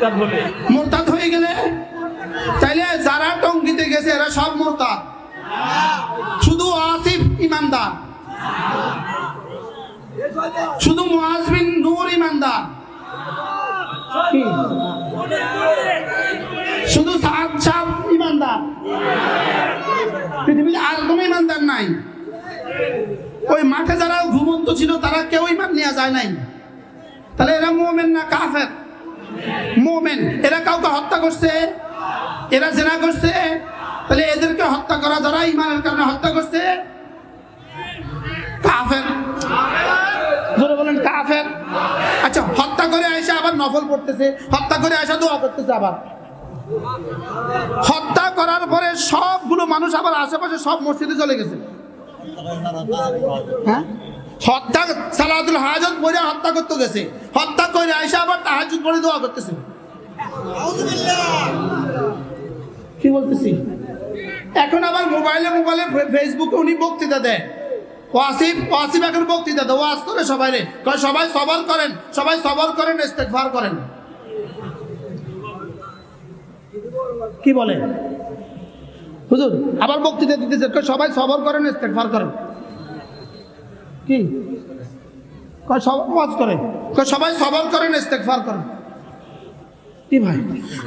মোরতাদ হলে। মোরতাদ হয়ে গেলে? তাইলে যারা টঙ্গিতে গেছে, এরা সব মোরতাদ। শুধু আসিফ ইমানদার। শুধু মুআজবিন নূর ইমানদার? শুধু সাদ সাহ ইমানদার। পৃথিবীতে আর কোনো ইমানদার নাই। ওই মাঠে যারা ঘুমন্ত ছিল, তারা কেউ ইমান নেওয়া যায় নাই। তাহলে এরা মোমেন না কাফের? মোমেন, এরা কাউকে হত্যা করছে? এরা জেনা করছে? তাহলে এদেরকে হত্যা করা যারা ইমানের কারণে হত্যা করছে? কাফের। বলেন, কাফের। আচ্ছা হত্যা করে আয়সা আবার পড়তেছে। হত্যা করে আয়সা দোয়া আবার। হত্যা করার পরে সবগুলো মানুষ আবার আশেপাশে সব মসজিদে চলে গেছে। হ্যাঁ? হত্যা সালাতুল হাজত পরে হত্যা করতে গেছে। হত্যা করে আয়সা আবার তাহাজুদ পরে দোয়া করতেছে। কি বলতেছি? এখন আবার মোবাইলে মোবাইলে ফেসবুকে উনি বক্তৃতা দেয় ওয়াসিফ ওয়াসিফ এখন বক্তৃতা দেয়। ওয়াজ করে সবাই রে। সবাই সবর করেন। সবাই সবর করেন, ইস্তেগফার করেন। কি বলে হুজুর, আবার বক্তৃতা দিতেছে। সবাই সবর করেন, ইস্তেগফার করেন। কি? কয় সব ওয়াজ করে সবাই সবর করেন, ইস্তেগফার করেন। কি ভাই?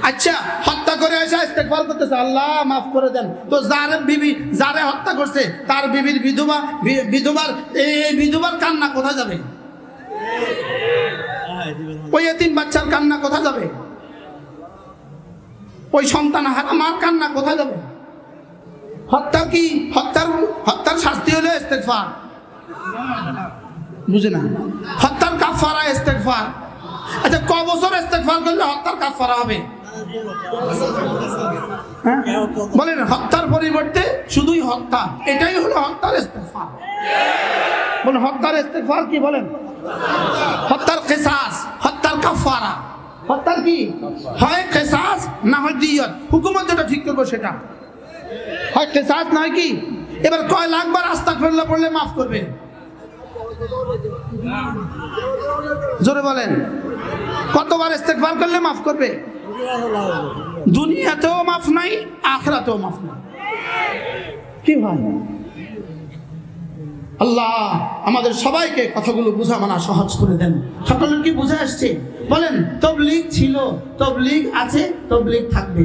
আচ্ছা হত্যা করে এসে ইস্তেগফার করতেছে। আল্লাহ, মাফ করে দেন। তো যার বিবি, যারে হত্যা করছে, তার বিবির বিধবা বিধবার, এই বিধবার কান্না কোথায় যাবে? ওই তিন বাচ্চার কান্না কোথায় যাবে? ওই সন্তান হারা মার কান্না কোথায় যাবে? হত্যা কি? হত্যার হত্যার শাস্তি হলো ইস্তেগফার। বুঝে না। হত্যার কাফারা ইস্তেগফার। আচ্ছা ক বছর ইস্তেগফার করলে হত্যার কাফারা হবে? হ্যাঁ? বলেন, হত্যার পরিবর্তে শুধুই হত্যা, এটাই হলো হত্যার ইস্তেগফার। বলেন, হত্যার ইস্তেগফার কি বলেন? হত্যার কেসাস, হত্যার কাফারা হত্যার কি? হয় কেসাস না হয় দিয়ত। হুকুমত যেটা ঠিক করব সেটা। হয় কেসাস না হয় কি? এবার কয় লাখবার আস্তা ফেরলে পড়লে মাফ করবে? জোরে বলেন। কতবার ইস্তেগফার করলে মাফ করবে? দুনিয়াতেও মাফ নাই, আখরাতেও মাফ নাই। কি ভাই? আল্লাহ, আমাদের সবাইকে কথাগুলো বুঝা মানা সহজ করে দেন। সকলের কি বুঝে আসছে? বলেন, তবলিগ ছিল, তবলিগ আছে, তবলিগ থাকবে।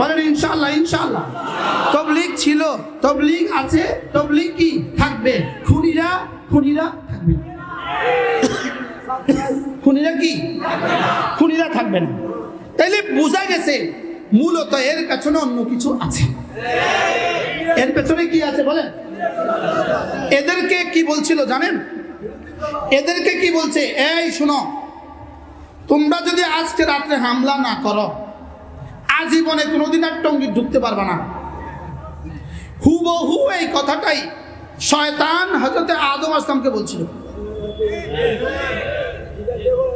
বলেন, ইনশাআল্লাহ ইনশাআল্লাহ। তবলিগ ছিল, তবলিগ আছে, তবলিগ কি? থাকবে। খুনিরা খুনিরা থাকবে। খুনিরা কি? খুনিরা থাকবে না তাইলে বোঝা গেছে, মূলত এর পেছনে অন্য কিছু আছে। এর পেছনে কি আছে বলেন? এদেরকে কি বলছিল জানেন? এদেরকে কি বলছে? এই শুনো, তোমরা যদি আজকে রাত্রে হামলা না করো, আজীবনে কোনোদিন আর টঙ্গি ঢুকতে পারবে না। হুবহু এই কথাটাই শয়তান হজরতে আদম আসলামকে বলছিল,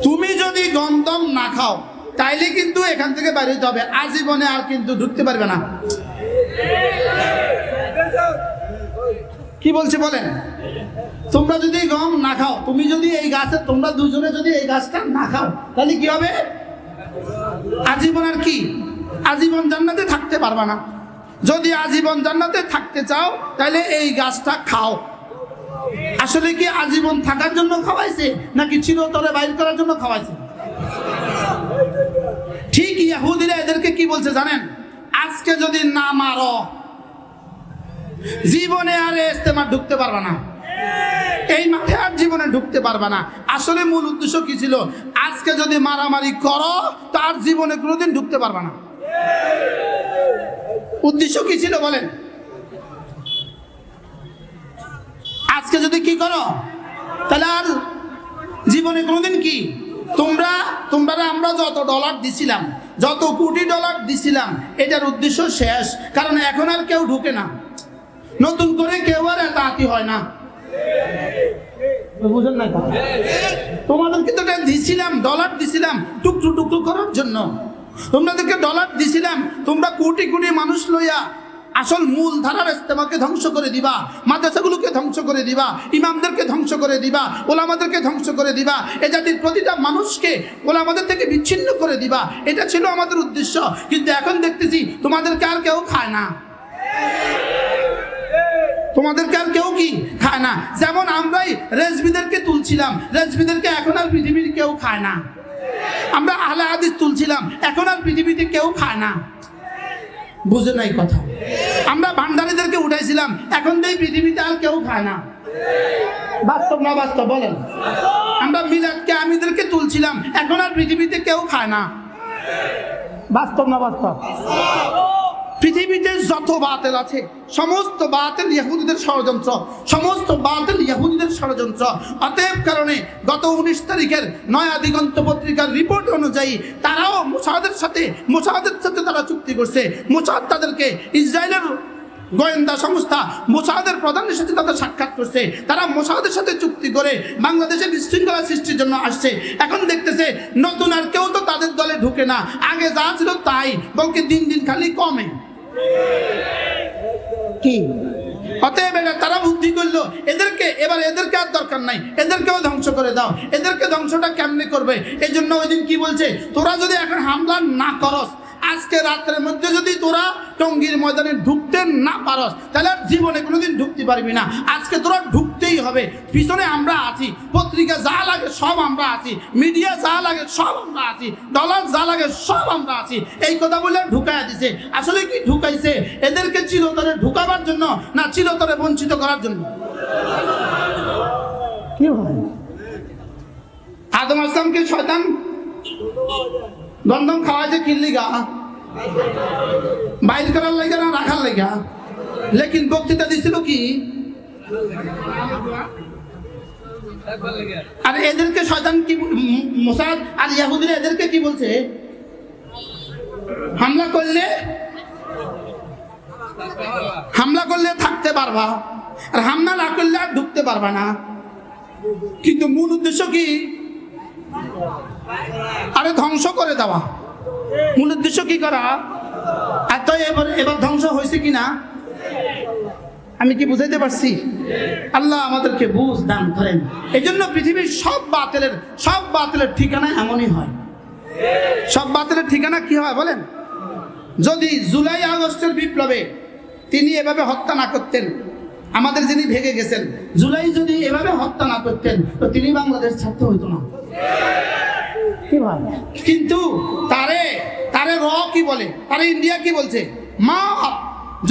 তুমি যদি গন্ধম না খাও, তাইলে কিন্তু এখান থেকে বাইরে হতে হবে। আজীবনে আর কিন্তু ঢুকতে পারবে না। কি বলছে বলেন? তোমরা যদি গম না খাও, তুমি যদি এই গাছে, তোমরা দুজনে যদি এই গাছটা না খাও তাহলে কি হবে? আজীবন আর কি? আজীবন জান্নাতে থাকতে পারবা না। যদি আজীবন জান্নাতে থাকতে চাও, তাহলে এই গাছটা খাও। আসলে কি আজীবন থাকার জন্য খাওয়াইছে, নাকি চিরতরে বাইর করার জন্য খাওয়াইছে? ঠিক ইয়াহুদিরা এদেরকে কি বলছে জানেন? আজকে যদি না মারো, জীবনে আর ইস্তেমা ঢুকতে পারবা না। এই মাঠে আর জীবনে ঢুকতে পারবা না। আসলে মূল উদ্দেশ্য কি ছিল? আজকে যদি মারামারি করো তার জীবনে কোনোদিন ঢুকতে পারবা না। উদ্দেশ্য কি ছিল বলেন? আজকে যদি কি করো, তাহলে আর জীবনে কোনোদিন কি? তোমরা তোমরা আমরা যত ডলার দিছিলাম, যত কোটি ডলার দিছিলাম, এটার উদ্দেশ্য শেষ। কারণ এখন আর কেউ ঢুকে না। নতুন করে কেউ আর এতাতি হয় না। বুঝেন না তোমাদেরকে তো দিছিলাম ডলার দিছিলাম, টুকরো টুকরো করার জন্য। তোমাদেরকে ডলার দিছিলাম। তোমরা কোটি কোটি মানুষ লইয়া আসল মূল ধারার ইস্তেমাকে ধ্বংস করে দিবা, মাদ্রাসাগুলোকে ধ্বংস করে দিবা, ইমামদেরকে ধ্বংস করে দিবা, ওলামাদেরকে ধ্বংস করে দিবা, এ জাতির প্রতিটা মানুষকে ওলামাদের থেকে বিচ্ছিন্ন করে দিবা, এটা ছিল আমাদের উদ্দেশ্য। কিন্তু এখন দেখতেছি তোমাদেরকে আর কেউ খায় না। তোমাদেরকে আর কেউ কি খায় না? যেমন আমরাই রেজবিদেরকে তুলছিলাম, রেজবিদেরকে এখন আর পৃথিবীর কেউ খায় না। আমরা আহলে হাদিস তুলছিলাম, এখন আর পৃথিবীতে কেউ খায় না। বুঝে নাই কথা। আমরা ভান্ডারীদেরকে উঠাইছিলাম, এখন তো এই পৃথিবীতে আর কেউ খায় না। বাস্তব না বাস্তব, বলেন। আমরা মিলাদকে আমিদেরকে তুলছিলাম, এখন আর পৃথিবীতে কেউ খায় না। বাস্তব না বাস্তব? পৃথিবীতে যত বাতেল আছে, সমস্ত বাতেল ইয়াহুদিদের ষড়যন্ত্র, সমস্ত বাতেল ইয়াহুদিদের ষড়যন্ত্র। অতএব কারণে গত উনিশ তারিখের নয়া দিগন্ত পত্রিকার রিপোর্ট অনুযায়ী তারাও মোসাদের সাথে মোসাদের সাথে তারা চুক্তি করছে। মোসাদ তাদেরকে ইসরায়েলের গোয়েন্দা সংস্থা, মোসাদের প্রধানের সাথে তাদের সাক্ষাৎ করছে। তারা মোসাদের সাথে চুক্তি করে বাংলাদেশে বিশৃঙ্খলা সৃষ্টির জন্য আসছে। এখন দেখতেছে, নতুন আর কেউ তো তাদের দলে ঢুকে না। আগে যা ছিল তাই, বলকে দিন দিন খালি কমে। কি? অতএব এটা তারা বুদ্ধি করল, এদেরকে, এবার এদেরকে আর দরকার নাই, এদেরকেও ধ্বংস করে দাও, এদেরকে ধ্বংসটা কেমনে করবে? এই জন্য ওই দিন কি বলছে, তোরা যদি এখন হামলা না করস আজকে রাত্রের মধ্যে যদি তোরা টঙ্গীর ময়দানে ঢুকতে না পারস তাহলে আর জীবনে কোনোদিন ঢুকতে পারবি না। আজকে তোরা ঢুকতেই হবে। পিছনে আমরা আছি পত্রিকা যা লাগে সব আমরা আছি মিডিয়া যা লাগে সব আমরা আছি ডলার যা লাগে সব আমরা আছি। এই কথা বলে ঢুকাই দিছে। আসলে কি ঢুকাইছে? এদেরকে চিরতরে ঢুকাবার জন্য না চিরতরে বঞ্চিত করার জন্য? কি আদম আসলামকে শয়তান গন্ধম খাওয়াইছে কিনলি গা? বাইর করার লাগে না রাখার লাগা? লেকিন বক্তৃতা দিছিল কি? আর এদেরকে শয়তান কি মোসাদ আর ইয়াহুদিরা এদেরকে কি বলছে? হামলা করলে হামলা করলে থাকতে পারবা, আর হামলা না করলে আর ঢুকতে পারবা না। কিন্তু মূল উদ্দেশ্য কি? আরে ধ্বংস করে দেওয়া। মূল উদ্দেশ্য কি করা? এত এবার এবার ধ্বংস হয়েছে কি না আমি কি বুঝাইতে পারছি? আল্লাহ আমাদেরকে বুঝ দান করেন। এই জন্য পৃথিবীর সব বাতিলের সব বাতিলের ঠিকানা এমনই হয়। সব বাতিলের ঠিকানা কি হয় বলেন? যদি জুলাই আগস্টের বিপ্লবে তিনি এভাবে হত্যা না করতেন, আমাদের যিনি ভেঙে গেছেন, জুলাই যদি এভাবে হত্যা না করতেন, তো তিনি বাংলাদেশ ছাড়তে হইতো না? কিন্তু তারে তারে র কি বলে? তারে ইন্ডিয়া কি বলছে? মা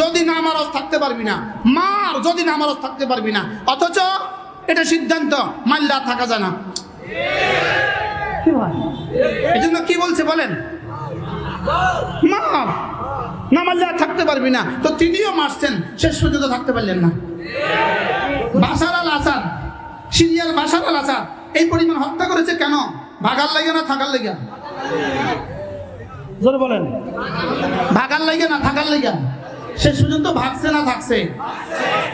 যদি না মারস থাকতে পারবি না। মার যদি না মারস থাকতে পারবি না। অথচ এটা সিদ্ধান্ত মাল্লা থাকা যায় না। এই জন্য কি বলছে বলেন? মার না আর থাকতে পারবি না। তো তিনিও মারছেন শেষ পর্যন্ত থাকতে পারলেন না। বাসার আল আসাদ সিরিয়ার বাসার আল আসাদ এই পরিমাণ হত্যা করেছে কেন? ভাগার লাগে না থাকার লাগে? জোরে বলেন। ভাগার লাগে না থাকার লাগে? শেষ পর্যন্ত ভাগছে না থাকছে।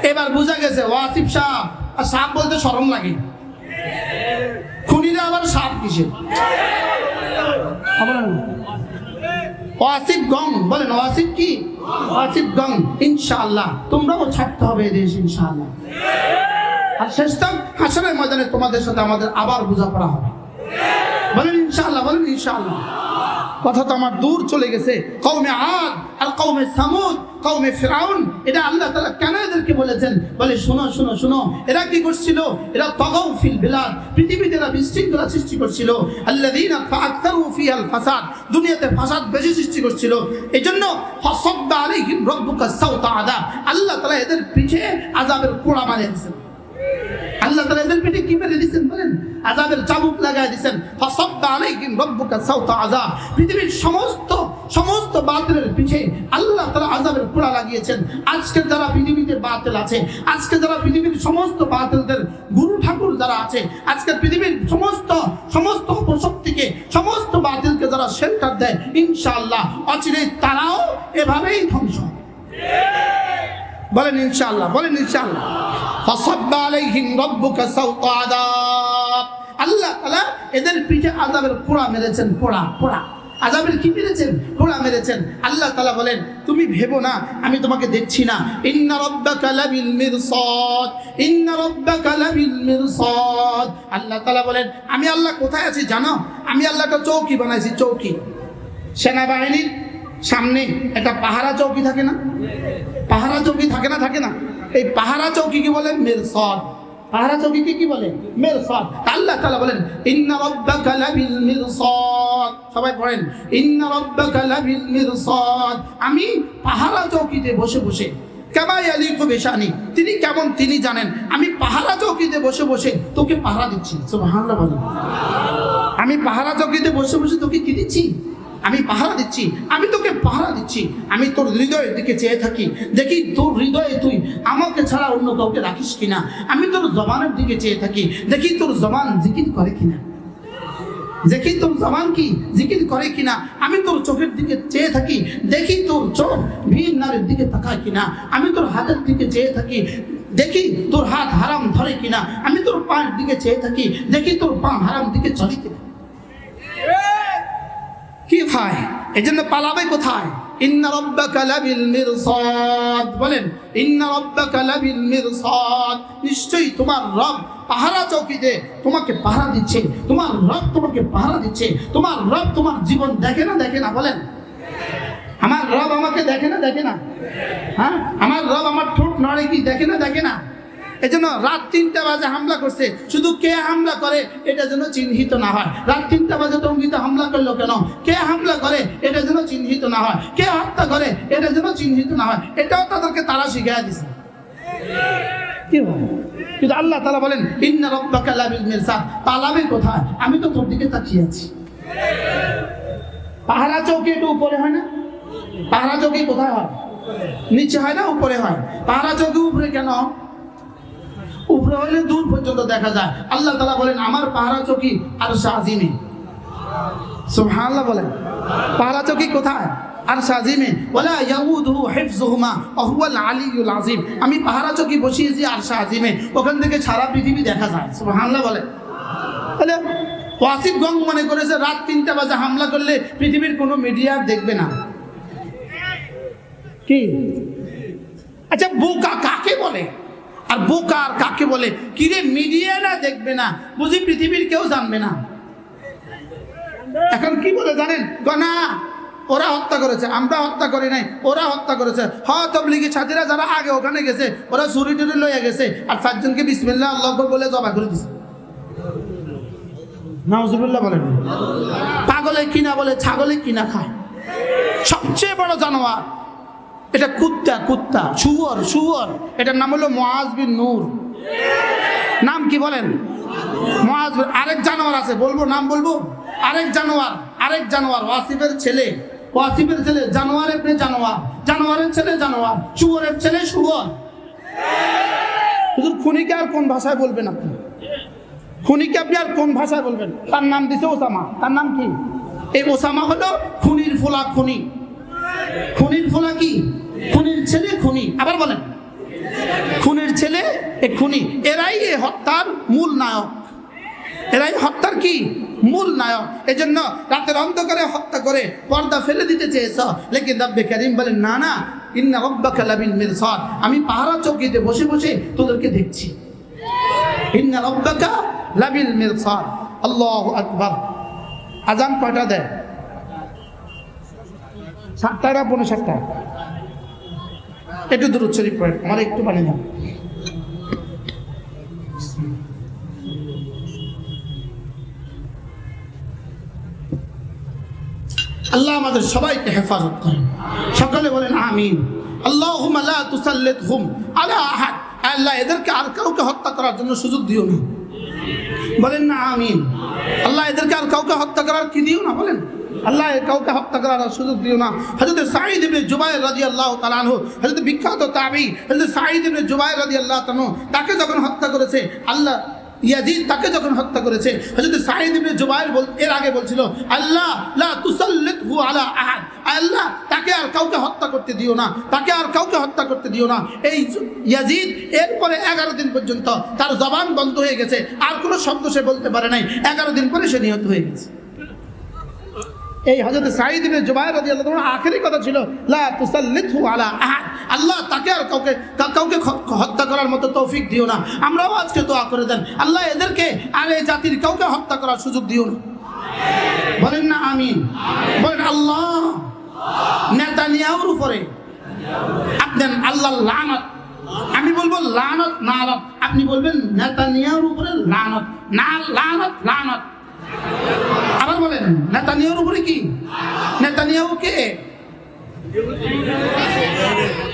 এবার বোঝা গেছে ওয়াসিফ সাহ আর সাপ বলতে সরম লাগে। খুনিরা আবার সাপ কিসে ওয়াসিফ গং বলেন ওয়াসিফ কি? ওয়াসিফ গং ইনশাআল্লাহ তোমরাও ছাড়তে হবে এই দেশ ইনশাআল্লাহ। আর শেষতক হাসনের ময়দানে তোমাদের সাথে আমাদের আবার বোঝাপড়া হবে। বলেন ইনশাআল্লাহ বলেন ইনশাআল্লাহ। কথা তো আমার দূর চলে গেছে। কৌমে আদ আর কৌমে সামুদ কৌমে ফেরাউন, এটা আল্লাহ তালা কেন এদেরকে বলেছেন? বলে, শোনো শোনো শোনো, এরা কি করছিল? এরা তগাউ ফিল বিলাদ, পৃথিবীতে এরা বিশৃঙ্খলা সৃষ্টি করছিল। আল্লাযীনা ফাআকতারু ফিহাল ফাসাদ, দুনিয়াতে ফাসাদ বেশি সৃষ্টি করছিল। এজন্য ফাসাদ্দা আলাইহিম রাব্বুকা সাওতা আযাব। আল্লাহ তাআলা এদের পিঠে আযাবের কোড়া মারে দিয়েছেন। আল্লাহ তাআলা এদের পিঠে কি মেরে দিয়েছেন বলেন? আযাবের চাবুক লাগায় দিয়েছেন পৃথিবীর সমস্ত সমস্ত বাতিলের পিঠে আল্লাহ তাআলা আযাবের পোড়া লাগিয়েছেন। আজকে যারা পৃথিবীতে বাতিল আছে, আজকে যারা পৃথিবীর সমস্ত বাতিলদের গুরু ঠাকুর যারা আছে, আজকে পৃথিবীর সমস্ত সমস্ত অপশক্তিকে সমস্ত বাতিলকে যারা সেন্টার দেয়, ইনশাআল্লাহ অচিরেই তারাও এভাবেই ধ্বংস বলেন ইনশাআল্লাহ বলেন ইনশাআল্লাহ। ফাসাব্বা আলাইহিম রাব্বুকা সাওতা আযাব। আল্লাহ তাআলা এদের পিঠে আযাবের পোড়া মেরেছেন, পোড়া পোড়া। আজাবের কি মেরেছেন? ঘোড়া মেরেছেন। আল্লাহ তালা বলেন, তুমি ভেবো না, আমি তোমাকে দেখছি না। ইন্না রব্বাকা লাবিল মিরসাদ, ইন্না রব্বাকা লাবিল মিরসাদ। আল্লাহ তালা বলেন, আমি আল্লাহ কোথায় আছি জানো? আমি আল্লাহ একটা চৌকি বানাইছি, চৌকি। সেনাবাহিনীর সামনে একটা পাহারা চৌকি থাকে না? পাহারা চৌকি থাকে না থাকে না? এই পাহারা চৌকি কি বলে? মিরসাদ। পাহারা চৌকিকে কি বলে? মিরসাদ। আল্লাহ তাআলা বলেন, ইন্না রাব্বাকা লাবিল মিরসাদ। সবাই পড়েন, ইন্না রাব্বাকা লাবিল মিরসাদ। আমি পাহারা চৌকিতে বসে বসে, কেমা ইয়ালিকু বিশানি? তিনি কেমন তিনি জানেন। আমি পাহারা চৌকিতে বসে বসে তোকে পাহারা দিচ্ছি। সুবহানাল্লাহ বলেন। আমি পাহারা চৌকিতে বসে বসে তোকে কি দিচ্ছি? আমি পাহারা দিচ্ছি, আমি তোকে পাহারা দিচ্ছি, আমি তোর হৃদয়ের দিকে চেয়ে থাকি। দেখি তোর হৃদয়ে তুই আমাকে ছাড়া অন্য কাউকে রাখিস কিনা? আমি তোর জবানের দিকে চেয়ে থাকি। দেখি তোর জবান জিকির করে কিনা? দেখি তোর জবান কি জিকির করে কিনা? আমি তোর চোখের দিকে চেয়ে থাকি। দেখি তোর চোখ ভিড় নারীর দিকে তাকায় কিনা? আমি তোর হাতের দিকে চেয়ে থাকি। দেখি তোর হাত হারাম ধরে কিনা? আমি তোর পায়ের দিকে চেয়ে থাকি। দেখি তোর পা হারাম দিকে চলে কিনা? কি ভাই? জন্য পালাবে কোথায়? ইন্না রাব্বাকা লাবিল মিরসাদ। বলেন, ইন্না রাব্বাকা লাবিল মিরসাদ। নিশ্চয়ই তোমার রব পাহারা চৌকিতে তোমাকে পাহারা দিচ্ছে। তোমার রব তোমাকে পাহারা দিচ্ছে। তোমার রব তোমার জীবন দেখে না দেখে না, বলেন। আমার রব আমাকে দেখে না দেখে না? হ্যাঁ? আমার রব আমার ঠোঁট নড়ে কি দেখে না দেখে না? এজন্য রাত তিনটা বাজে হামলা করছে। শুধু কে হামলা করে, এটা যেন চিহ্নিত না হয়। রাত তিনটা বাজে টঙ্গিতে হামলা করল কেন? কে হামলা করে, এটা যেন চিহ্নিত না হয়। কে হত্যা করে, এটা যেন চিহ্নিত না হয়। এটাও তাদেরকে তারা শিখিয়ে দিছে। কি? কিন্তু আল্লাহ তালা বলেন, ইন্না রব্বাকা লাবিল মিরসাদ। পালাবে কোথায়? আমি তো তোর দিকে তাকিয়ে আছি। পাহারা চৌকি একটু উপরে হয় না? পাহারা চৌকি কোথায় হয়? নিচে হয় না, উপরে হয়? পাহারা চৌকি উপরে কেন? উপরে হলে দূর পর্যন্ত দেখা যায়। আল্লাহ তালা বলেন, আমার পাহারা চকি আর শাহিমে সুবহানাল্লাহ বলেন। পাহারা চকি কোথায়? আর সাজিমে ওলা ইয়াউদুহু হিফযুহুমা ওয়া হুয়াল আলিয়ুল আযীম। আমি পাহারা চৌকি বসিয়েছি আর সাজিমে ওখান থেকে সারা পৃথিবী দেখা যায়। সুবহানাল্লাহ বলে তাহলে ওয়াসিফ গং মনে করেছে, রাত তিনটা বাজে হামলা করলে পৃথিবীর কোনো মিডিয়া দেখবে না। কি? আচ্ছা বোকা কাকে বলে? আর বোকা আর কাকে বলে? কিরে মিডিয়া না দেখবে না? বুঝি পৃথিবীর কেউ জানবে না? এখন কি বলে জানেন? গনা, ওরা হত্যা করেছে, আমরা হত্যা করি নাই, ওরা হত্যা করেছে। হ্যাঁ তবলিগি ছাত্রীরা যারা আগে ওখানে গেছে, ওরা চুরি টুরি লইয়া গেছে, আর চারজনকে বিসমিল্লাহ আল্লাহ বলে জবা করে দিছে। পাগলে কিনা বলে, ছাগলে কিনা খায়। সবচেয়ে বড় জানোয়ার এটা কুত্তা কুত্তা। শুয়র শুয়র। এটার নাম হলো মহাজবিন বিন নূর। নাম কি বলেন? মোয়াজ বিন- আরেক জানোয়ার আছে, বলব, নাম বলব? আরেক জানোয়ার আরেক জানোয়ার, ওয়াসিফের ছেলে। ওয়াসিফের ছেলে, জানোয়ারের মেয়ে জানোয়ার। জানোয়ারের ছেলে, জানোয়ার। শুয়রের ছেলে, শুয়র। শুধু খুনিকে আর কোন ভাষায় বলবেন আপনি? খুনিকে আপনি আর কোন ভাষায় বলবেন? তার নাম দিছে ওসামা। তার নাম কি? এই ওসামা হলো খুনির ফোলা খুনি। খুনির ফোলা কি? খুনির ছেলে খুনি। আবার বলেন। খুনির ছেলে এ খুনি। এরাই এ হত্যার মূল নায়ক। এরাই হত্যার কি? মূল নায়ক। এজন্য রাতের অন্ধকারে হত্যা করে পর্দা ফেলে দিতে চেয়েছ। লেকিন রব্বে করিম বলেন না না ইন্না রব্বাকা লাবিল মিরসাদ। আমি পাহারা চৌকিতে বসে বসে তোদেরকে দেখছি। ইন্না রব্বাকা লাবিল মিরসাদ। আল্লাহু আকবার। আজান কয়টা দেয়? সাতটায় না পনেরো সাতটায় একটু দূর শরীফ পড়েন আমার একটু পানি দাও। আল্লাহ আমাদের সবাইকে হেফাজত করেন। সকালে বলেন, আমিন। আল্লাহ লা তুসাল্লিত হুম আলা আহাদ। আল্লাহ, এদেরকে আর কাউকে হত্যা করার জন্য সুযোগ দিও না। বলেন না, আমিন। আল্লাহ, এদেরকে আর কাউকে হত্যা করার কি দিও না? বলেন। আল্লাহ কাউকে হত্যা করার সুযোগ দিও না। হযরত সাঈদ ইবনে জুবাইর রাদিয়াল্লাহু তাআলা আনহু, হযরত বিখ্যাত তাবী, হযরত সাঈদ ইবনে জুবাইর রাদিয়াল্লাহু তাআলা তাকে যখন হত্যা করেছে, আল্লাহ ইয়াজিদ তাকে যখন হত্যা করেছে, হযরত সাঈদ ইবনে জুবাইর বল, এর আগে বলছিল, আল্লাহ লা তুসাল্লিতহু আলা আহাদ। আল্লাহ, তাকে আর কাউকে হত্যা করতে দিও না, তাকে আর কাউকে হত্যা করতে দিও না। এই ইয়াজিদ এরপরে এগারো দিন পর্যন্ত তার জবান বন্ধ হয়ে গেছে, আর কোনো শব্দ সে বলতে পারে নাই। এগারো দিন পরে সে নিহত হয়ে গেছে। এই হজরত সাঈদ ইবনে জুবাইর রাদিয়াল্লাহু তাআলা আখেরি কথা ছিল, লা তুসাল্লিতহু আলা আহাদ। আল্লাহ তাকে আর কাউকে কাউকে হত্যা করার মতো তৌফিক দিও না। আমরাও আজকে দোয়া করে দেন। আল্লাহ এদেরকে আর এই জাতির কাউকে হত্যা করার সুযোগ দিও না। বলেন না আমিন। বলেন আল্লাহ, নেতানিয়াহুর উপরে আপনার আল্লাহ লানত। আমি বলব লানত নালত আপনি বলবেন নেতানিয়াহুর উপরে লানত। না লানত লানত। আবার বলেন নেতানিয়ার উপরে কি? নেতানিয়াহু কে?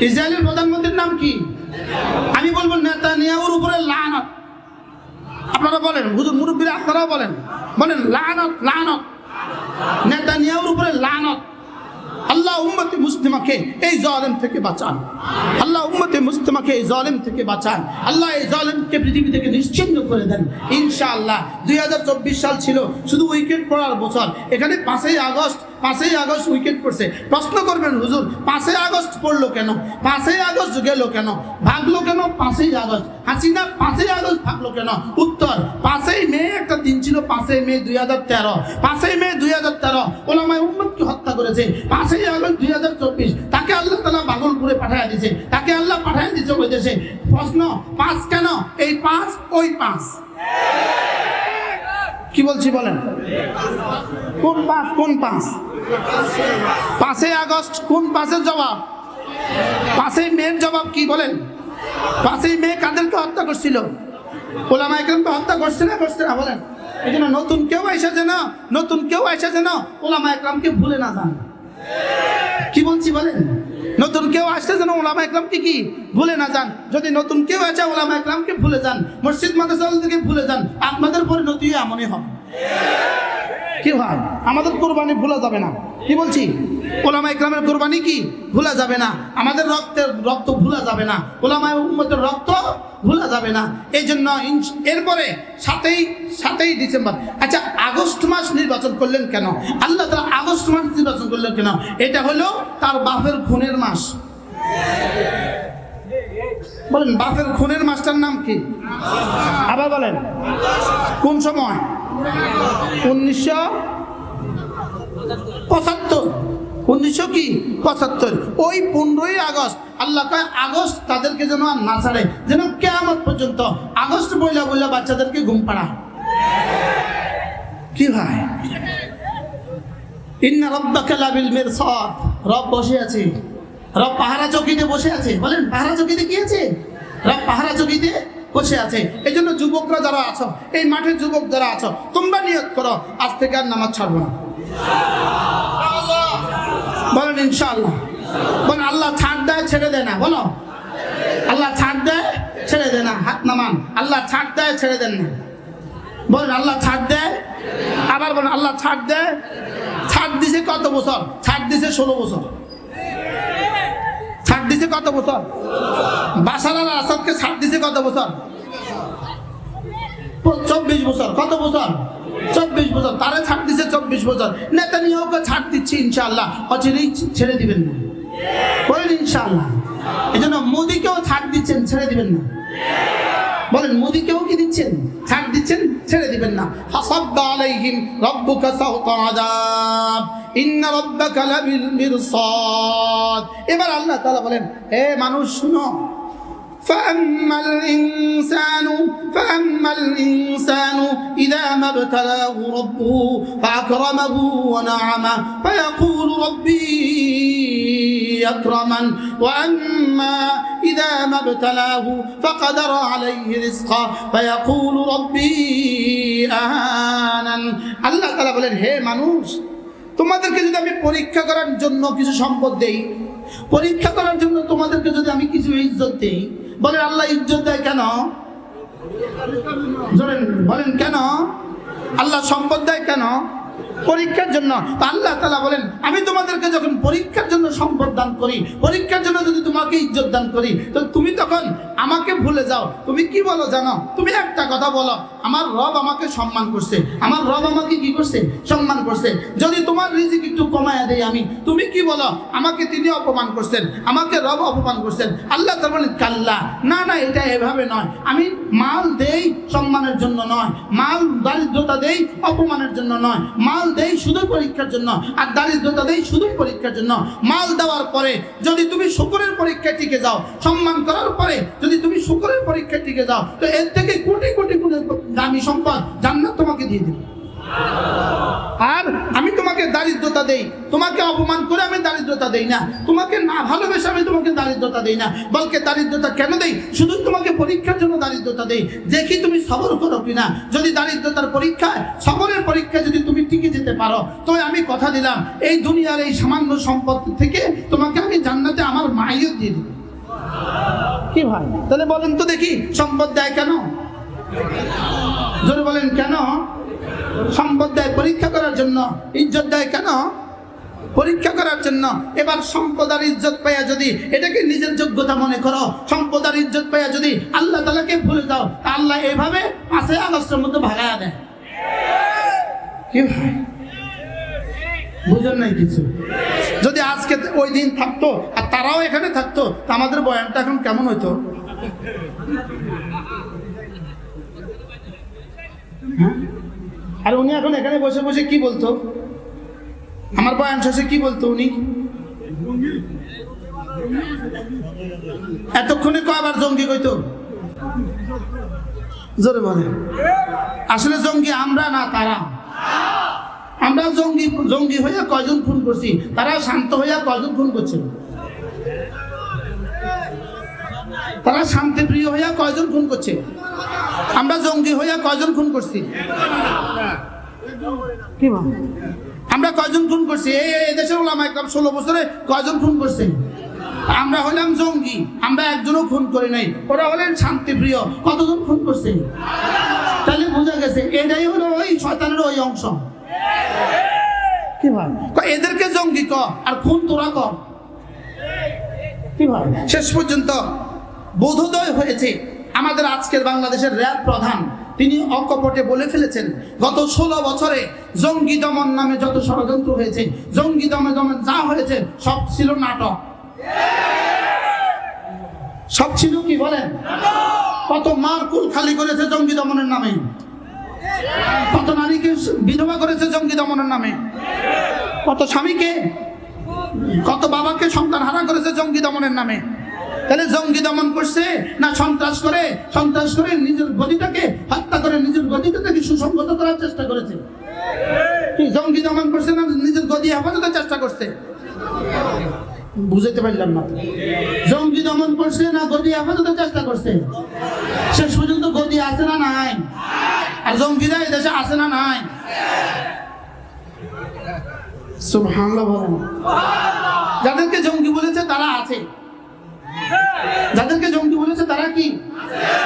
ইসরায়েলের প্রধানমন্ত্রীর নাম কি? আমি বলব নেতানিয়াহুর উপরে লানত। আপনারা বলেন, হুজুর মুরব্বীরা আপনারাও বলেন। বলেন, লানত লানত। নেতানিয়াহুর উপরে লানত। আল্লাহ উম্মতে মুসলিমাকে এই জলেম থেকে বাঁচান। আল্লাহ উম্মতে মুসলিমাকে এই জলেম থেকে বাঁচান। আল্লাহ এই জলেমকে পৃথিবী থেকে নিশ্চিন্ন করে দেন। ইনশাআল্লাহ দুই হাজার চব্বিশ সাল ছিল, শুধু উইকেট পড়ার বছর। এখানে পাঁচই আগস্ট পাঁচই আগস্ট উইকেট পড়ছে। প্রশ্ন করবেন, হুজুর, পাঁচই আগস্ট পড়ল কেন? পাঁচই আগস্ট গেল কেন? ভাগলো কেন পাঁচই আগস্ট? হাসিনা পাঁচই আগস্ট ভাগলো কেন? উত্তর, পাঁচই মে একটা দিন ছিল, পাঁচই মে দুই হাজার তেরো। পাঁচই মে দুই হাজার তেরো, ওলামায় উম্মদকে হত্যা করেছে। পাঁচই আগস্ট দুই হাজার চব্বিশ, তাকে আল্লাহ তালা বাগলপুরে পাঠায় দিয়েছে তাকে আল্লাহ পাঠায় দিয়েছে ওই দেশে। প্রশ্ন, পাঁচ কেন? এই পাঁচ, ওই পাঁচ। কি বলছি বলেন? কোন পাঁচ কোন পাঁচ পাঁচই আগস্ট, কোন পাঁচের জবাব? পাঁচই মেয়ের জবাব কি বলেন? পাঁচই মেয়ে কাদেরকে হত্যা করছিল? ওলামা একরামকে হত্যা করছে না করছে না বলেন? এই জন্য নতুন কেউ এসেছে না? নতুন কেউ এসেছে না? ওলামা একরামকে ভুলে না যান। কি বলছি বলেন? নতুন কেউ আসছে যেন ওলামা একরামকে কি ভুলে না যান। যদি নতুন কেউ আছে ওলামা একরামকে ভুলে যান, মসজিদ মাদ্রাসা ভুলে যান, আপনাদের পরিণতি এমনই হবে। কি হয়? আমাদের কোরবানি ভুলা যাবে না। কি বলছি? ওলামা ইকরামের কোরবানি কি? ভুলা যাবে না। আমাদের রক্তের রক্ত ভুলা যাবে না। ওলামা উম্মতের রক্ত ভুলা যাবে না। এই জন্য এরপরে সাতই সাতই ডিসেম্বর। আচ্ছা আগস্ট মাস নির্বাচন করলেন কেন? আল্লাহ তালা আগস্ট মাস নির্বাচন করলেন কেন? এটা হলো তার বাপের খুনের মাস। বলেন, বাপের খুনের মাসটার নাম কি? আবার বলেন। কোন সময়? উনিশশো পঁচাত্তর। উনিশশো কি? পঁচাত্তর। ওই পনেরোই আগস্ট, আল্লাহ কয়, আগস্ট তাদেরকে যেন আর না ছাড়ে, যেন কেমন পর্যন্ত আগস্ট বইলা বইলা বাচ্চাদেরকে ঘুম পাড়া কি ভাই? ইন্না রব্বাকা লাবিল মিরসাদ। রব বসে আছে। রব পাহারা চকিতে বসে আছে। বলেন, পাহারা চকিতে কি আছে? রব পাহারা চকিতে বসে আছে এই জন্য যুবকরা যারা আছো, এই মাঠে যুবক যারা আছো, তোমরা নিয়ত করো। আজ থেকে আর নামাজ ছাড়বো না। বলেন ইনশাআল্লাহ। বলেন, আল্লাহ ছাড় দেয়, ছেড়ে দেয় না। বলো। আল্লাহ ছাড় দেয়, ছেড়ে দেয় না। হাত নামান। আল্লাহ ছাড় দেয়, ছেড়ে দেন না। বলেন, আল্লাহ ছাড় দেয়। আবার বলেন, আল্লাহ ছাড় দেয়। ছাড় দিছে কত বছর? ছাড় দিছে ষোলো বছর। দিছে কত বছর? বাসার আল আসাদকে ছাড় দিছে কত বছর? চব্বিশ বছর, কত বছর? চব্বিশ বছর, তারে ছাড় দিছে চব্বিশ বছর। নেতা নিয়োগকে ছাড় দিচ্ছি ইনশাল্লাহ অচিরেই ছেড়ে দিবেন। না বলেন ইনশাল্লাহ এই জন্য মোদীকেও ছাড় দিচ্ছেন, ছেড়ে দিবেন না। বলেন, মোদীকেও কি দিচ্ছেন? ছাড় দিচ্ছেন, ছেড়ে দিবেন না। হাসাব্বা আলাইহিম রাব্বুকা সাওতা আযাব, ইন্না রাব্বাকা লাবিল মিরসাদ। এবার আল্লাহ তাআলা বলেন হে মানুষ, শুনো فأما الإنسان فأما الإنسان إذا ما ابتلاه ربه فأكرمه ونعمه فيقول ربي أكرمن وأما إذا ما ابتلاه فقدر عليه رزقه فيقول ربي أهانن আল্লাহ তাআলা বলেন হে মানুষ তোমাদেরকে যদি আমি পরীক্ষা করার জন্য কিছু সম্পদ দেই পরীক্ষা করার জন্য তোমাদেরকে যদি আমি কিছু ইজ্জত দেই, বলেন, আল্লাহ ইজ্জত দেয় কেন? বলেন, কেন? আল্লাহ সম্পদ দেয় কেন? পরীক্ষার জন্য। আল্লাহ তালা বলেন, আমি তোমাদেরকে যখন পরীক্ষার জন্য সম্পদ দান করি, পরীক্ষার জন্য যদি তোমাকে ইজ্জত দান করি, তো তুমি তখন আমাকে ভুলে যাও। তুমি কি বলো জানো? তুমি একটা কথা বলো আমার রব আমাকে সম্মান করছে। আমার রব আমাকে কি করছে? সম্মান করছে। যদি তোমার রিজিক একটু কমায়া দেয় আমি, তুমি কি বলো? আমাকে তিনি অপমান করছেন, আমাকে রব অপমান করছেন। আল্লাহ তার বলেন, কাল্লা। না না, এটা এভাবে নয়। আমি মাল দেই সম্মানের জন্য নয়। মাল দারিদ্রতা দেই অপমানের জন্য নয়। মাল দেই শুধু পরীক্ষার জন্য। আর দারিদ্রতা দেই শুধু পরীক্ষার জন্য। মাল দেওয়ার পরে যদি তুমি শুকরের পরীক্ষা টিকে যাও, সম্মান করার পরে যদি তুমি শুকরের পরীক্ষা টিকে যাও, তো এর থেকে কোটি কোটি কোটি দামি সম্পদ জান্নাত তোমাকে দিয়ে দেবে। আর আমি তোমাকে দারিদ্রতা দেই তোমাকে অপমান করে আমি দারিদ্রতা দেই না। তোমাকে না ভালোবেসে আমি তোমাকে দারিদ্রতা দেই না। বলকে দারিদ্রতা কেন দেই? শুধু তোমাকে পরীক্ষার জন্য দারিদ্রতা দেই। দেখি তুমি সবর করো কিনা। যদি দারিদ্রতার পরীক্ষায় সবরের পরীক্ষায় যদি তুমি টিকে যেতে পারো তো আমি কথা দিলাম এই দুনিয়ার এই সামান্য সম্পদ থেকে তোমাকে আমি জান্নাতে আমার মাইও দিয়ে দিব। কি ভাই? তাহলে বলেন তো দেখি সম্পদ দেয় কেন? জোরে বলেন, কেন? সম্পদ দেয় পরীক্ষা করার জন্য, ইজ্জত দেয় কেন? পরীক্ষা করার জন্য। এবার সম্পদ আর ইজ্জত পাইয়া যদি এটাকে নিজের যোগ্যতা মনে করো, সম্পদ আর ইজ্জত পাইয়া যদি আল্লাহ তালাকে ভুলে তা আল্লাহ এভাবে পাঁচে আগস্টের মধ্যে ভাগায়া দেয়। কি বুঝেন নাই কিছু? যদি আজকে ওই দিন থাকতো, আর তারাও এখানে থাকতো আমাদের বয়ানটা এখন কেমন হতো হ্যাঁ? আর উনি এখন এখানে বসে বসে কি বলতো? আমার বয়ান শেষে কি বলতো উনি? এতক্ষণে কয়বার জঙ্গি কইতো? জোরে বলে। আসলে জঙ্গি আমরা না, তারা। আমরা জঙ্গি জঙ্গি হইয়া কয়জন খুন করছি? তারা শান্ত হইয়া কয়জন খুন করছে? তারা শান্তিপ্রিয় হইয়া কয়জন খুন করছে? আমরা জঙ্গি হইয়া কয়জন খুন করছি? কি? আমরা কয়জন খুন করছি? এই এই দেশের ওলামা একদম ষোলো বছরে কয়জন খুন করছে? আমরা হইলাম জঙ্গি আমরা একজনও খুন করি নাই। ওরা হলেন শান্তিপ্রিয়। কতজন খুন করছে? তাহলে বোঝা গেছে এটাই হলো ওই শয়তানের ওই অংশ। কি ভাই কয় এদেরকে জঙ্গি ক আর খুন তোরা কর কি ভাই শেষ পর্যন্ত বোধোদয় হয়েছে। আমাদের আজকের বাংলাদেশের র্যাব প্রধান, তিনি অকপটে বলে ফেলেছেন, গত ষোলো বছরে জঙ্গি দমন নামে যত ষড়যন্ত্র হয়েছে, জঙ্গি দমে দমন যা হয়েছে, সব ছিল নাটক। সব ছিল কি বলেন? কত মার কুল খালি করেছে জঙ্গি দমনের নামে। কত নারীকে বিধবা করেছে জঙ্গি দমনের নামে। কত স্বামীকে, কত বাবাকে সন্তান হারা করেছে জঙ্গি দমনের নামে। তাহলে জঙ্গি দমন করছে না সন্ত্রাস করে? সন্ত্রাস করে নিজের গদিটাকে হত্যা করে, নিজের গদিটাকে সুসংগত করার চেষ্টা করেছে। জঙ্গি দমন করছে না নিজের গদি হেফাজতের চেষ্টা করছে? বুঝাতে পারলাম না। জঙ্গি দমন করছে না গদি হেফাজতের চেষ্টা করছে? শেষ পর্যন্ত গদি আছে না নাই? আর জঙ্গিরা এই দেশে আছে না নাই? সুবহানাল্লাহ যাদেরকে জঙ্গি বলেছে তারা আছে। যাদেরকে জঙ্গি বলেছে তারা কি?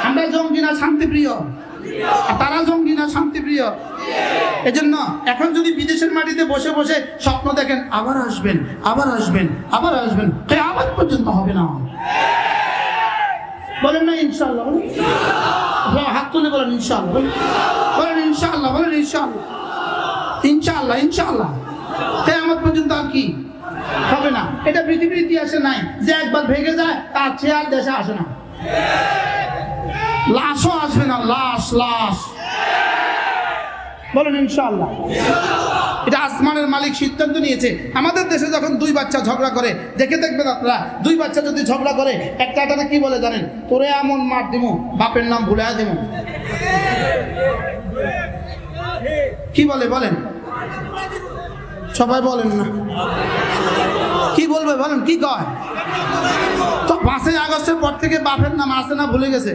আমরা জঙ্গি না শান্তিপ্রিয়। তারা জঙ্গি না শান্তিপ্রিয়। এজন্য এখন যদি বিদেশের মাটিতে বসে বসে স্বপ্ন দেখেন আবার আসবেন আবার আসবেন আবার আসবেন আবার পর্যন্ত হবে না। বলেন না ইনশাল্লাহ হ্যাঁ, হাত তুলে বলেন ইনশাল্লাহ বলেন। ইনশাল্লাহ বলেন ইনশাল্লাহ ইনশাল্লাহ ইনশাল্লাহ কেয়ামত পর্যন্ত আর কি? হবে না। এটা পৃথিবীর ইতিহাসে নাই। যে একবার ভেঙে যায়, তার চেয়ার দেশে আসে না। লাশও আসবে না। লাশ লাশ। বলেন, ইনশাআল্লাহ। এটা আসমানের মালিক সিদ্ধান্ত নিয়েছে। আমাদের দেশে যখন দুই বাচ্চা ঝগড়া করে, দেখে দেখবেন আপনারা, দুই বাচ্চা যদি ঝগড়া করে, একটা একটা কি বলে জানেন? তোরে এমন মার দিমু, বাপের নাম ভুলে দিমু। কি বলে, বলেন? সবাই বলেন না। কি বলবে বলেন, কি কয়? তো পাঁচই আগস্টের পর থেকে বাপের নাম আসে না ভুলে গেছে?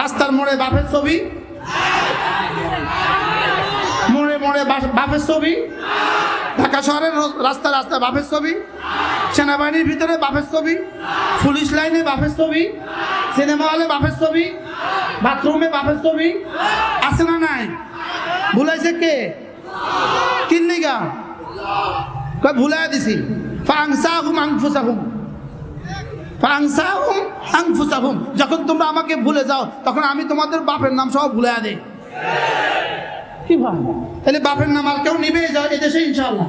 রাস্তার মোড়ে বাপের ছবি? মোড়ে মোড়ে বাপের ছবি? ঢাকা শহরের রাস্তা রাস্তা বাপের ছবি? সেনাবাহিনীর ভিতরে বাপের ছবি? পুলিশ লাইনে বাপের ছবি? সিনেমা হলে বাপের ছবি? বাথরুমে বাপের ছবি? আছে না নাই? ভুলাইছে কে? কিনলিগা ভুলাই দিছি। যখন তোমরা আমাকে ভুলে যাও, তখন আমি তোমাদের বাপের নাম সব ভুলে দেই। কি ভাই? তাহলে বাপের নাম আর কেউ নিবে এদেশে ইনশাল্লাহ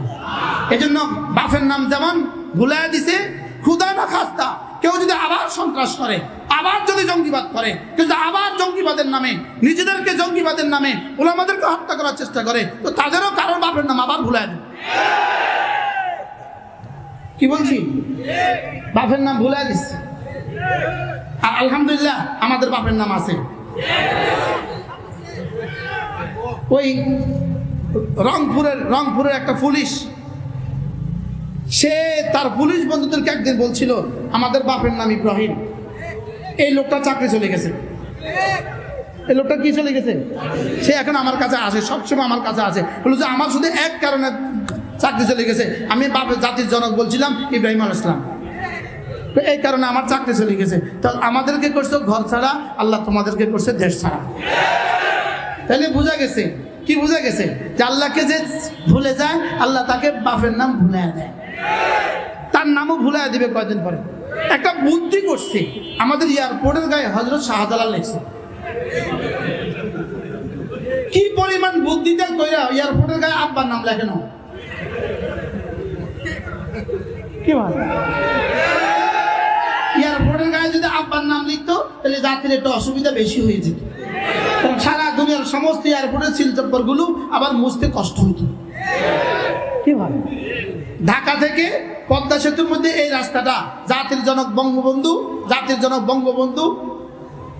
এই জন্য বাপের নাম যেমন ভুলে দিছে, খুদা না খাস্তা। কেউ যদি আবার সন্ত্রাস করে, আবার যদি জঙ্গিবাদ করে, কেউ যদি আবার জঙ্গিবাদের নামে, নিজেদেরকে জঙ্গিবাদের নামে ওলামাদেরকে হত্যা করার চেষ্টা করে, তো তাদেরও কারোর বাপের নাম আবার ভুলে দেবে। কি বলছি? বাপের নাম ভুলে দিচ্ছে। আর আলহামদুলিল্লাহ, আমাদের বাপের নাম আছে। ওই রংপুরের রংপুরের একটা পুলিশ সে তার পুলিশ বন্ধুদেরকে একদিন বলছিল, আমাদের বাপের নাম ইব্রাহিম। এই লোকটা চাকরি চলে গেছে। এই লোকটা কি চলে গেছে? সে এখন আমার কাছে আসে, সবসময় আমার কাছে আসে। বলল যে, আমার শুধু এক কারণে চাকরি চলে গেছে। আমি বাপের জাতির জনক বলছিলাম, ইব্রাহিম আল ইসলাম এই কারণে আমার চাকরি চলে গেছে। তো আমাদেরকে করছে ঘর ছাড়া, আল্লাহ তোমাদেরকে করছে দেশ ছাড়া। তাহলে বোঝা গেছে, কি বোঝা গেছে? যে আল্লাহকে যে ভুলে যায়, আল্লাহ তাকে বাপের নাম ভুলে দেয়। তার নামও ভুলে দিবে কয়দিন পরে। একটা বুদ্ধি করছে আমাদের এয়ারপোর্টের গায়ে হজরত শাহজালাল লেখছে। কি পরিমাণ বুদ্ধি বুদ্ধিটা কইরা এয়ারপোর্টের গায়ে আব্বার নাম লেখে না। কি এয়ারপোর্টের গায়ে যদি আব্বার নাম লিখতো তাহলে যাত্রীর একটু অসুবিধা বেশি হয়ে যেত। সারা দুনিয়ার সমস্ত এয়ারপোর্টের শিলচপ্পরগুলো আবার মুছতে কষ্ট হতো। কি ভাই? ঢাকা থেকে পদ্মা সেতুর মধ্যে এই রাস্তাটা, জাতির জনক বঙ্গবন্ধু, জাতির জনক বঙ্গবন্ধু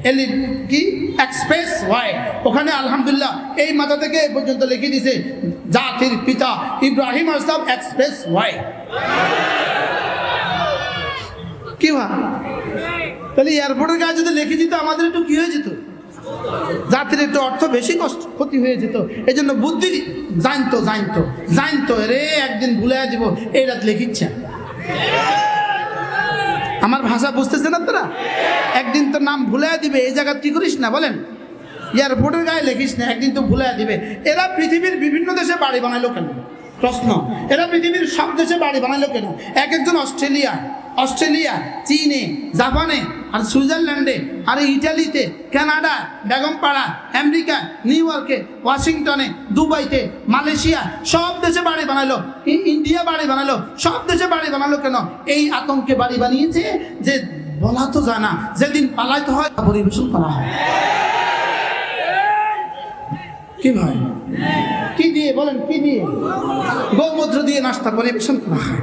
এলি কি? Expressway. ওখানে আলহামদুলিল্লাহ এই মাথা থেকে এই পর্যন্ত লিখে দিছে জাতির পিতা ইব্রাহিম আসলাম এক্সপ্রেস ওয়াই। কি ভাই তাহলে এয়ারপোর্টের গায়ে যদি লিখে দিত, আমাদের একটু কি হয়ে যেত? জাতির একটু অর্থ বেশি কষ্ট, ক্ষতি হয়ে যেত এই জন্য বুদ্ধি জানতো জানতো জানতো রে একদিন ভুলে দিব এই রাত লিখিচ্ছে। আমার ভাষা বুঝতেছেন আপনারা? একদিন তো নাম ভুলে দিবে, এই জায়গা কি করিস না, বলেন। এয়ারপোর্টের গায়ে লিখিস না, একদিন তো ভুলে দিবে। এরা পৃথিবীর বিভিন্ন দেশে বাড়ি বানাইলো কেন? প্রশ্ন। এরা পৃথিবীর সব দেশে বাড়ি বানাইলো কেন? এক একজন অস্ট্রেলিয়া অস্ট্রেলিয়া, চীনে, জাপানে আর সুইজারল্যান্ডে, আর ইটালিতে, কানাডা, বেগমপাড়া, আমেরিকা, নিউ ইয়র্কে, ওয়াশিংটনে, দুবাইতে, মালয়েশিয়া, সব দেশে বাড়ি বানালো। ইন্ডিয়া বাড়ি বানালো। সব দেশে বাড়ি বানালো কেন? এই আতঙ্কে বাড়ি বানিয়েছে যে বলা তো যায় না, যেদিন পালাইতে হয় পরিবেশন করা হয়। কি ভাই? কি দিয়ে বলেন কি দিয়ে গোমূত্র দিয়ে নাস্তা পরিবেশন করা হয়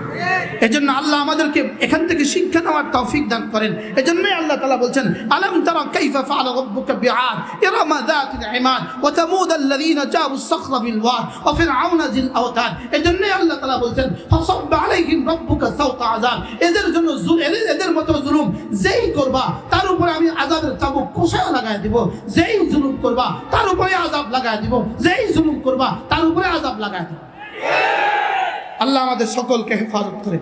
এজন্য আল্লাহ আমাদেরকে এখান থেকে শিক্ষা নেওয়ার তৌফিক দান করেন এজন্যই আল্লাহ তাআলা বলছেন আলম তারা কাইফা ফাআলা রাব্বুকা বিআদ ইরামা যাতিল ইমাদ ওয়া তামুদ আল্লাযীনা জাবু الصخر بالواد وفرعون ذي الاوتاد এজন্যই আল্লাহ তাআলা বলছেন ফাসাব আলাইহিম রাব্বুকা সাওতা আযাব এদের জন্য জুল এদের- এদের মতো জুলুম যেই করবা তার উপরে আমি আযাবের চাবুক কষায় লাগায় দিব যেই জুলুম করবা তার উপরে আযাব লাগায় দিব যেই জুলুম করবা তার উপরে আজাব লাগায় দিব। আল্লাহ আমাদের সকলকে হেফাজত করে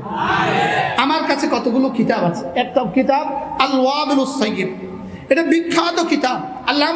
আমার কাছে কতগুলো কিতাব আছে? একটা কিতাব আল ওয়াবিল এটা বিখ্যাত কিতাব। আল্লাহ